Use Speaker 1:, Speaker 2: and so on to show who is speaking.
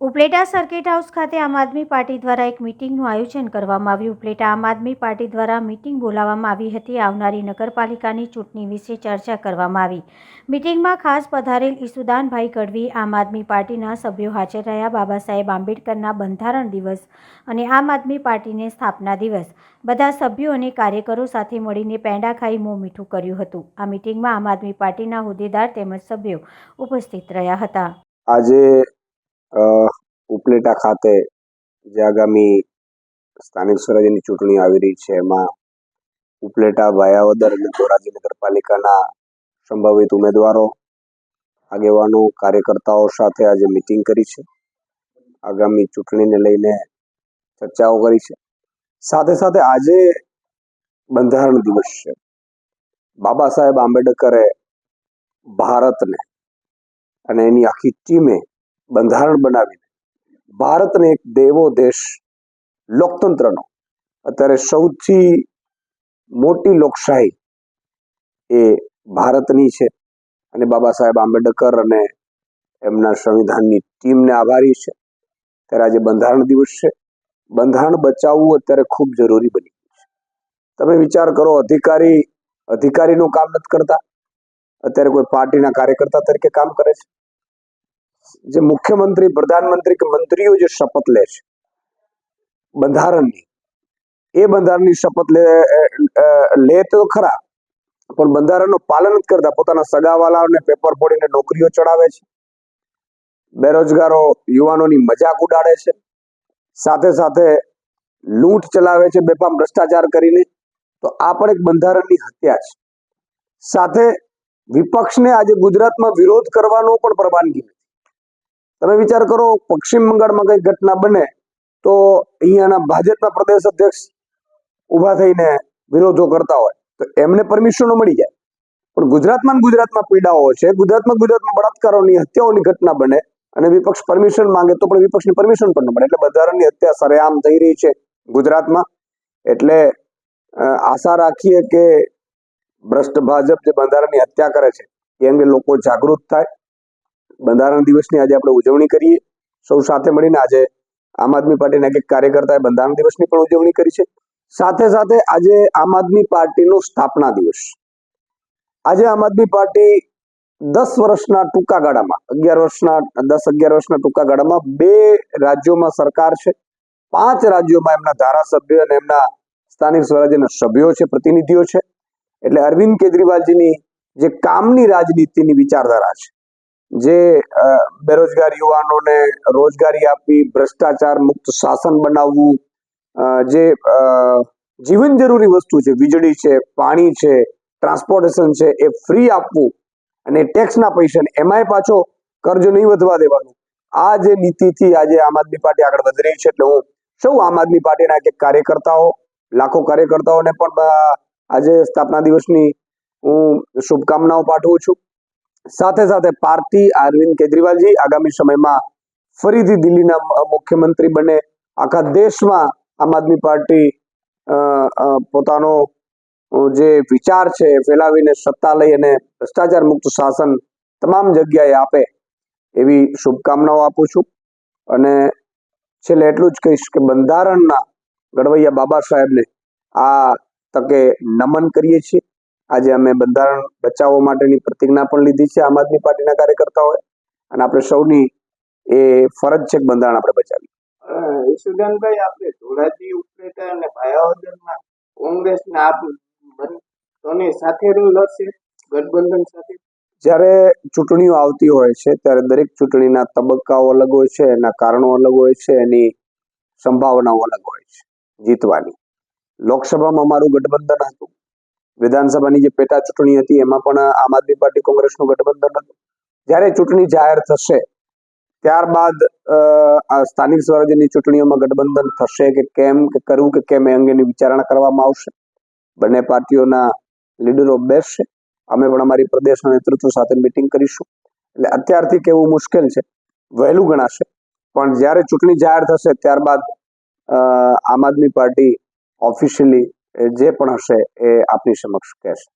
Speaker 1: Upleta circuit house ખાતે આમ આદમી party દ્વારા એક મિટિંગનું આયોજન કરવામાં આવ્યું. ઉપલેટા આમ આદમી પાર્ટી દ્વારા મિટિંગ બોલાવવામાં આવી હતી. આવનારી નગરપાલિકાની ચૂંટણી વિશે ચર્ચા કરવામાં આવી. મિટિંગમાં ખાસ પધારેલ ઈસુદાનભાઈ ગઢવી આમ આદમી પાર્ટીના સભ્યો હાજર રહ્યા. બાબા સાહેબ આંબેડકરના બંધારણ દિવસ અને આમ આદમી પાર્ટીને સ્થાપના દિવસ. બધા સભ્યો અને કાર્યકરો સાથે મળીને પેંડા ખાઈ મોં મીઠું કર્યું હતું. આ મિટિંગમાં આમ આદમી પાર્ટીના હોદ્દેદાર તેમજ સભ્યો ઉપસ્થિત રહ્યા હતા.
Speaker 2: આજે ઉપલેટા ખાતે જે આગામી સ્થાનિક સ્વરાજ્યની ચૂંટણી આવી રહી છે, એમાં ઉપલેટા ભાયાવદર અને ધોરાજી નગરપાલિકાના સંભવિત ઉમેદવારો, આગેવાનો, કાર્યકર્તાઓ સાથે આજે મિટિંગ કરી છે. આગામી ચૂંટણીને લઈને ચર્ચાઓ કરી છે. સાથે સાથે આજે બંધારણ દિવસ છે. બાબા સાહેબ આંબેડકરે ભારતને અને એની આખી ટીમે બંધારણ બનાવીને ભારતને એક દેવો દેશ લોકતંત્રનો. અત્યારે સૌથી મોટી લોકશાહી એ ભારતની છે અને બાબા સાહેબ આંબેડકર અને એમના સંવિધાનની ટીમને આભારી છે. ત્યારે આજે બંધારણ દિવસ છે. બંધારણ બચાવવું અત્યારે ખૂબ જરૂરી બની ગયું છે. તમે વિચાર કરો, અધિકારી અધિકારીનું કામ નથી કરતા. અત્યારે કોઈ પાર્ટીના કાર્યકર્તા તરીકે કામ કરે છે. જે મુખ્યમંત્રી, પ્રધાનમંત્રી કે મંત્રીઓ જે શપથ લે છે, બંધારણની, એ બંધારણની શપથ લે લે તો ખરા, પણ બંધારણનું પાલન જ કરતા પોતાના સગાવાલાઓને પેપર ફોડીને નોકરીઓ ચડાવે છે, બેરોજગારો યુવાનોની મજાક ઉડાડે છે, સાથે સાથે લૂંટ ચલાવે છે, બેફામ ભ્રષ્ટાચાર કરીને, તો આ પણ એક બંધારણની હત્યા છે. સાથે વિપક્ષને આજે ગુજરાતમાં વિરોધ કરવાનો પણ પરવાનગી નથી તમે વિચાર કરો, પશ્ચિમ બંગાળમાં કઈ ઘટના બને, તો અહીંયાના ભાજપના પ્રદેશ અધ્યક્ષ ઊભા થઈને વિરોધો કરતા હોય, તો એમને પરમિશનો મળી જાય. પણ ગુજરાતમાં ગુજરાતમાં પીડાઓ છે. ગુજરાતમાં ગુજરાતમાં બળાત્કારોની, હત્યાઓની ઘટના બને અને વિપક્ષ પરમિશન માંગે તો પણ વિપક્ષની પરમિશન પણ ન મળે. એટલે બંધારણની હત્યા સરેઆમ થઈ રહી છે ગુજરાતમાં. એટલે આશા રાખીએ કે ભ્રષ્ટ ભાજપ જે બંધારણની હત્યા કરે છે, એ અંગે લોકો જાગૃત થાય. બંધારણ દિવસની આજે આપણે ઉજવણી કરીએ. સૌ સાથે મળીને આજે આમ આદમી પાર્ટીના એક કાર્યકર્તાએ બંધારણ દિવસની પણ ઉજવણી કરી છે. સાથે સાથે આજે આમ આદમી પાર્ટીનો સ્થાપના દિવસ. આજે આમ આદમી પાર્ટી દસ વર્ષના ટૂંકા ગાળામાં અગિયાર વર્ષના, દસ અગિયાર વર્ષના ટૂંકા ગાળામાં બે રાજ્યોમાં સરકાર છે. પાંચ રાજ્યોમાં એમના ધારાસભ્ય અને એમના સ્થાનિક સ્વરાજ્યના સભ્યો છે, પ્રતિનિધિઓ છે. એટલે અરવિંદ કેજરીવાલજીની જે કામની રાજનીતિની વિચારધારા છે જે બેરોજગાર યુવાનોને રોજગારી આપી, ભ્રષ્ટાચાર મુક્ત શાસન બનાવવું જે જીવન જરૂરી વસ્તુ છે, વીજળી છે, પાણી છે, ટ્રાન્સપોર્ટેશન છે, એ ફ્રી આપવું અને ટેક્સના પૈસા એમાંય પાછો કર્જ નહીં વધવા દેવાનું. આ જે નીતિથી આજે આમ આદમી પાર્ટી આગળ વધી રહી છે એટલે હું સૌ આમ આદમી પાર્ટીના એક કાર્યકર્તાઓ, લાખો કાર્યકર્તાઓને પણ આજે સ્થાપના દિવસની હું શુભકામનાઓ પાઠવું છું. સાથે સાથે પાર્ટી અરવિંદ કેજરીવાલજી આગામી સમયમાં ફરીથી દિલ્હીના મુખ્યમંત્રી બને. આખા દેશમાં આમ આદમી પાર્ટી પોતાનો જે વિચાર છે ફેલાવીને સત્તા લઈ અને ભ્રષ્ટાચાર મુક્ત શાસન તમામ જગ્યાએ આપે એવી શુભકામનાઓ આપું છું. અને છેલ્લે એટલું જ કહીશ કે બંધારણના ગડવૈયા બાબા સાહેબને આ તકે નમન કરીએ છીએ. આજે અમે બંધારણ બચાવવા માટેની પ્રતિજ્ઞા પણ લીધી છે આમ આદમી પાર્ટીના કાર્યકર્તાઓએ. અને આપણે સૌની એ ફરજ છે કે બંધારણ આપણે બચાવીએ.
Speaker 3: ઈશુદાનભાઈ આપણે ધોળાજી ઉપરેટા અને ભાયાવદરમાં કોંગ્રેસના આપ બંને સાથે લડશે ગઠબંધન સાથે?
Speaker 2: જ્યારે ચૂંટણીઓ આવતી હોય છે ત્યારે દરેક ચૂંટણીના તબક્કાઓ અલગ હોય છે એના કારણો અલગ હોય છે એની સંભાવનાઓ અલગ હોય છે જીતવાની. લોકસભામાં અમારું ગઠબંધન હતું. વિધાનસભાની જે પેટા ચૂંટણી હતી, એમાં પણ આમ આદમી પાર્ટી કોંગ્રેસનું ગઠબંધન હતું. જ્યારે ચૂંટણી જાહેર થશે, ત્યારબાદ આ સ્થાનિક સ્વરાજ્યની ચૂંટણીઓમાં ગઠબંધન થશે કે કેમ, કે કરવું કે કેમ એ અંગેની વિચારણા કરવામાં આવશે. બંને પાર્ટીઓના લીડરો બેસશે. અમે પણ અમારી પ્રદેશના નેતૃત્વ સાથે મિટિંગ કરીશું. એટલે અત્યારથી કેવું મુશ્કેલ છે. વહેલું ગણાશે. પણ જ્યારે ચૂંટણી જાહેર થશે, ત્યારબાદ આમ આદમી પાર્ટી ઓફિશિયલી જે પણ હશે એ આપની સમક્ષ કહેશે.